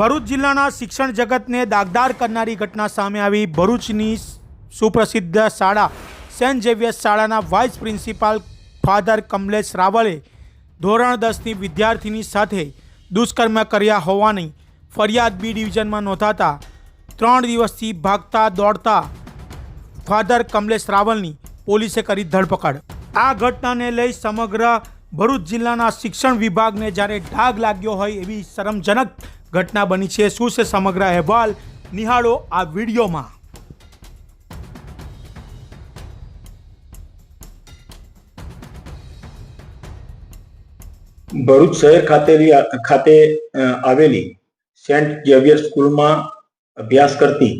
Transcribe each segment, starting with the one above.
ભરૂચ જિલ્લાના શિક્ષણ જગતને દાગદાર કરનારી ઘટના સામે આવી. ભરૂચની સુપ્રસિદ્ધ શાળા, સેન્ટ ઝેવિયર્સ શાળાના વાઇસ પ્રિન્સિપાલ ફાધર કમલેશ રાવલે ધોરણ દસની વિદ્યાર્થીની સાથે દુષ્કર્મ કર્યા હોવાની ફરિયાદ બી ડિવિઝનમાં નોંધાતા ત્રણ દિવસથી ભાગતા દોડતા ફાધર કમલેશ રાવલની પોલીસે કરી ધરપકડ. આ ઘટનાને લઈ સમગ્ર ભરૂચ જિલ્લાના શિક્ષણ વિભાગને જ્યારે ડાગ લાગ્યો હોય એવી શરમજનક ઘટના બની છે. શું છે સમગ્ર અહેવાલ? નિહાળો આ વિડીયોમાં. ભરૂચ શહેર ખાતેની ખાતે આવેલી સેન્ટ ઝેવિયર સ્કૂલમાં અભ્યાસ કરતી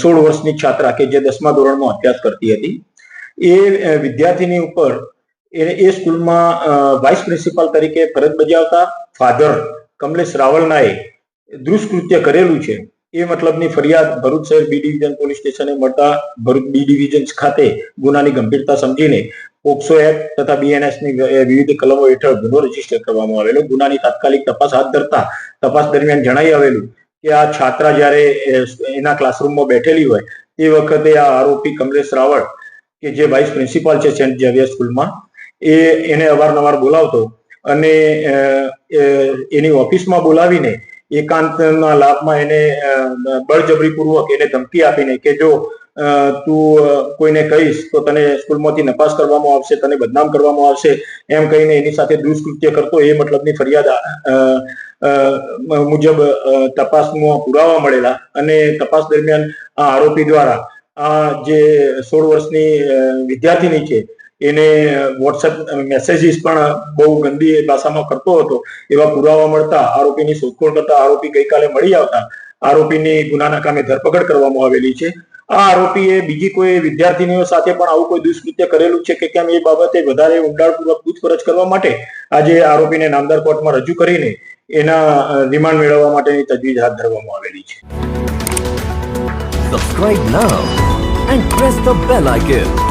સોળ વર્ષની છાત્રા કે જે દસમા ધોરણમાં અભ્યાસ કરતી હતી. એ વિદ્યાર્થીની ઉપર એ સ્કૂલમાં વાઇસ પ્રિન્સિપાલ તરીકે ફરજ બજાવતા ફાધર કમલેશ રાવલનાએ દુષ્કૃત્ય કરેલું છે. એ મતલબની ફરિયાદ ભરૂચ શહેર બી ડિવિઝન પોલીસ સ્ટેશને મળતા ભરૂચ બી ડિવિઝન ખાતે ગુનાની ગંભીરતા સમજીને પોક્સો એક્ટ તથા બીએનએસની વિવિધ કલમો હેઠળ ગુનો રજિસ્ટર કરવામાં આવેલો. ગુનાની તાત્કાલિક તપાસ હાથ ધરતા તપાસ દરમિયાન જણાઈ આવેલું કે આ છાત્રા જ્યારે એના ક્લાસરૂમમાં બેઠેલી હોય તે વખતે આ આરોપી કમલેશ રાવળ કે જે વાઇસ પ્રિન્સિપાલ છે સેન્ટ ઝેવિયર સ્કૂલમાં, એ એને અવારનવાર બોલાવતો અને એની ઓફિસમાં બોલાવીને એકાંતના લાભમાં એને બળજબરીપૂર્વક એને ધમકી આપીને કે જો તું કોઈને કહીશ તો તને સ્કૂલમાંથી નપાસ કરવામાં આવશે, તને બદનામ કરવામાં આવશે, એમ કહીને એની સાથે દુષ્કૃત્ય કરતો એ મતલબની ફરિયાદ મુજબ તપાસમાં પુરાવા મળેલા અને તપાસ દરમિયાન આ આરોપી દ્વારા આ જે સોળ વર્ષની વિદ્યાર્થીની છે એને વોટ્સએપ મેસેજીસ પણ બહુ ગંદી ભાષામાં કરતો હતો. એવા પુરાવા મળતા, આરોપીની શોધખોળ કરતા આરોપી ગઈકાલે મળી આવતા. આરોપીની ગુનાના કામે ધરપકડ કરવામાં આવેલી છે. આ આરોપીએ બીજી કોઈ વિદ્યાર્થીનીઓ સાથે પણ આવું કોઈ દુષ્કૃત્ય કરેલું છે કે કેમ એ બાબતે વધારે ઊંડાણપૂર્વક પૂછપરછ કરવા માટે આજે આરોપીને નામદાર કોર્ટમાં રજૂ કરીને એના રિમાન્ડ મેળવવા માટેની તજવીજ હાથ ધરવામાં આવેલી છે. Subscribe now and press the bell icon.